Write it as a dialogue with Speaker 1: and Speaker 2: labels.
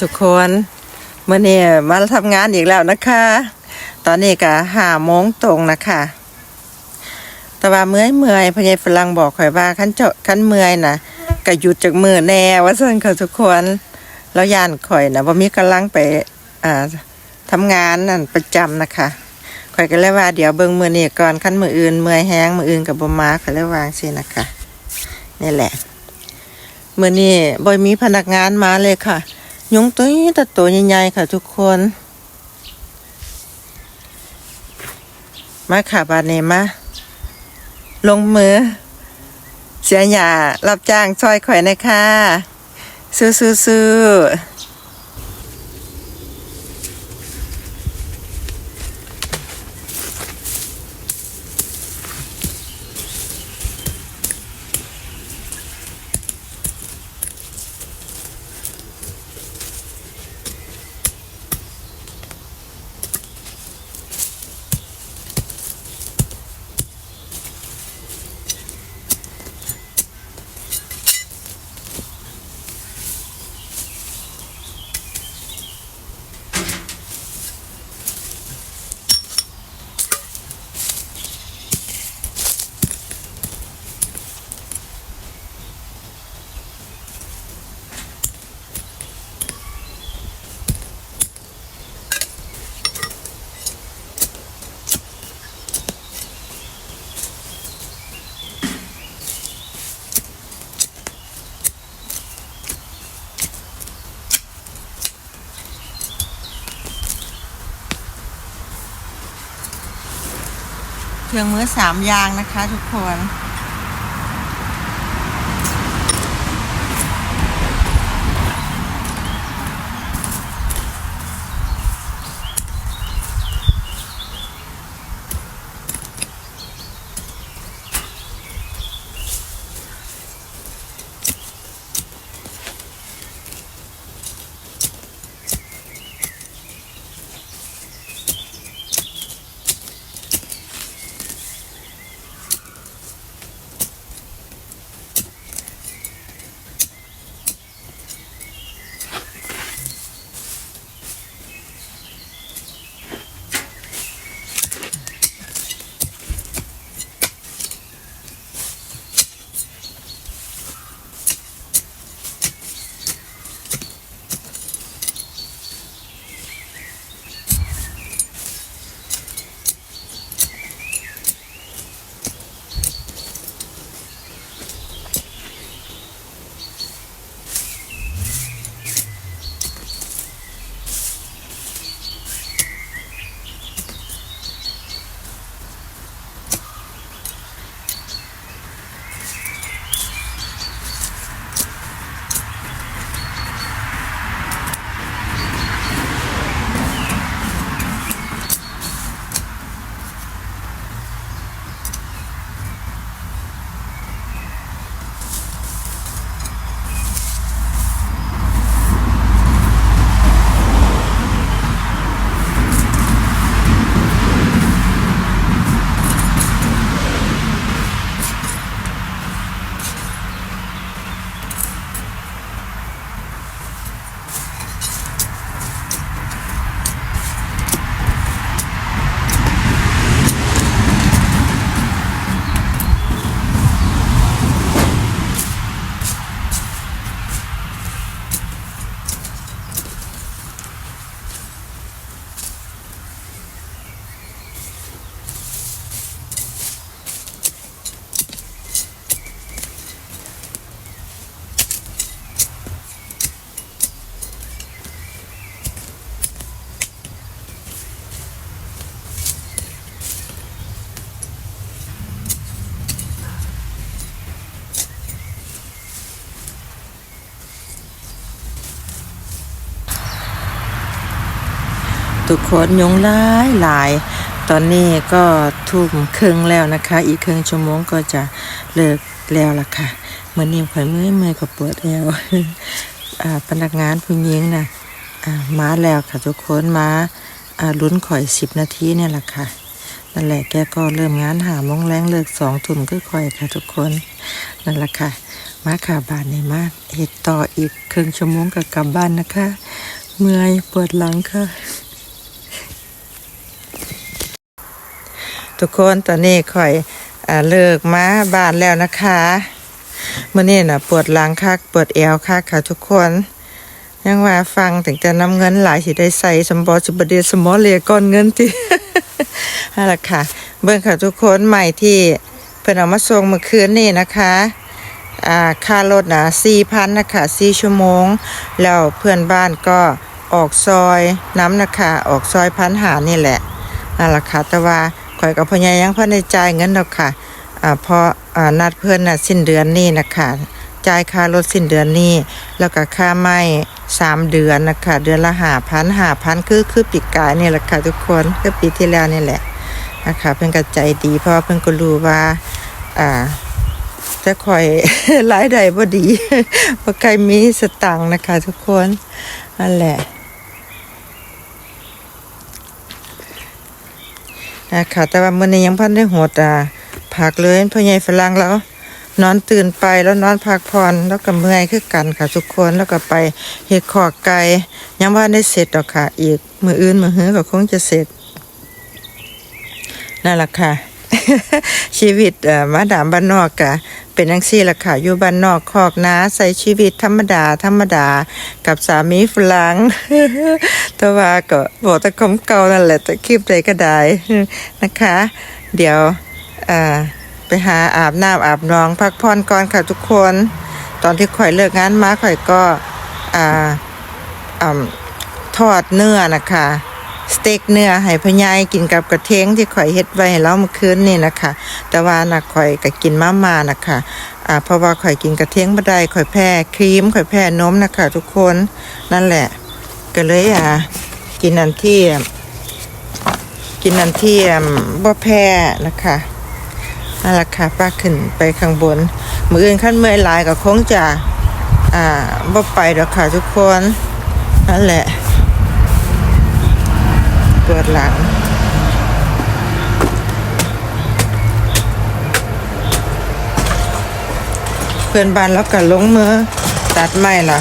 Speaker 1: ทุกคนเมื่อนี้มาทำงานอีกแล้วนะคะ ตอนนี้ก็ห้าโมงตรงนะคะแต่ว่าเมื่อยเมื่อยพญายฝรั่งบอกข่อยว่าขั้นเจาะขั้นเมื่อยนะก็หยุดจากมือแน่ว่าสันค่ะทุกคนแล้วย่านข่อยนะว่ามีกำลังไปอ่าทำงานนั่นประจำนะคะข่อยก็เลยว่าเดี๋ยวเบิ่งมือนี้ก่อนขั้นมืออื่นเมื่อยแห้งมืออื่นกับบ่มาข่อยเลยวางสินะคะนี่แหละเมื่อนี้บอยมีพนักงานมาเลยค่ะ ยุงตัวนี้แต่ตัวใหญ่ๆค่ะทุกคน มาค่ะบาเนมา ลงมือ เสียหยารับจ้างซอยข่อยนะคะสู้ๆๆ เครื่องมือสามอย่างนะคะ ทุกคน ทุกคนยงหลายหลาย ตอนนี้ก็ทุ่มครึ่งแล้วนะคะ อีกครึ่งชั่วโมงก็จะเลิกแล้วล่ะค่ะเมื่อนี้ข่อยเมื่อยเมื่อยกับปวดแอวอ่าพนักงานผู้หญิงนะอ่ามาแล้วค่ะทุกคนมาลุ้นข่อยสิบนาทีเนี่ยแหละค่ะนั่นแหละแกก็เริ่มงานหามงแรงเลิกสองทุ่มก็ค่อยค่ะทุกคนนั่นแหละค่ะมาค่ะบ้านในี้มาเฮ็ดต่ออีกครึ่งชั่วโมงก็กลับบ้านนะคะ เมื่อยปวดหลังค่ะ ทุกคนตอนนี้ข่อยอเลิกมาบ้านแล้วนะคะเมื่อนี้น่ะปวดหลังคักปวดเอวคักค่ะทุกคน ยังว่าฟังถึงจะนำเงินหลายสิได้ใส่สมบอสิบเดสมอเลียก้อนเงินที่นั่นแหละค่ะ เบิ่งค่ะทุกคนใหม่ที่เพิ่นเอามาส่งเมื่อคืนนี่นะคะอ่าค่ารถนะสี่พันนะคะสี่ชั่วโมง แล้วเพื่อนบ้านก็ออกซอยน้ำนะคะ ออกซอยพันหานี่แหละนั่นแหละค่ะแต่ว่า อยกับพญายังพ่อนได้จ่ายเงินดอกค่ะอ่าพอ่านัดเพื่อนน่ะสิ้นเดือนนี้นะคะจ่ายค่ารถสิ้นเดือนนี้ แล้วก็ค่าไม้สามเดือนนะคะเดือนละหาพันหาพันคือคือปีกายนี่แหละค่ะทุกคนคือปีที่แล้วนี่แหละนะคะเพิ่นก็ใจดีเพราะเพิ่นก็รู้ว่าอ่าจะคอยรายได้บ่ดีบ่ใครมีสตังค์นะคะ ทุกคนนั่นแหละ นะคะแต่ว่ามื่อนี้ยังพันได้หดอะพักเลยพ่อใหญ่ฝรั่งแล้ว นอนตื่นไปแล้วนอนพักผ่อนแล้วก็เมื่อยคือกันค่ะทุกคนแล้วก็ไปเห็ดขอกไก่ยังว่าได้เสร็จหรอกค่ะ อีกมืออื่นมื้อหื้อก็คงจะเสร็จนั่นแหละค่ะชีวิตเอ่อมาดามบ้านนอกกะ เป็นจังซี่ล่ะค่ะอยู่บ้านนอกคอกนาใส่ชีวิตธรรมดา ธรรมดา กับสามีฝรั่งแต่ว่าก็บอกต่คำเก่านั่นแหละต่คลิปใดก็ได้นะคะ เดี๋ยวอ่อไปหาอาบน้ำอาบนอง พักผ่อนก่อนค่ะทุกคน ตอนที่ข่อยเลิกงานมาข่อยก็อ่าอ่าทอดเนื้อนะคะ สเต็กเนื้อให้พะยายกินกับกระเทงที่ข่อยเฮ็ดไว้ให้เราเมื่อคืนนี่นะคะ แต่ว่าน่ะข่อยก็กินมามานะคะอ่าเพราะว่าข่อยกินกระเทงบ่ได้ข่อยแพ้ครีมข่อยแพ้นมนะคะ ทุกคนนั่นแหละ ก็เลยอ่ากินอันที่กินอันที่บ่แพ้นะคะนั่นแหละค่ะป้าขึ้นไปข้างบน มืออื่นขั้นเมื่อยหลายก็คงจะอ่าบ่ไปดอกค่ะทุกคนนั่นแหละ ปวดหลังเพื่อนบ้านแล้วก็ลงมือตัดไม้ล่ะ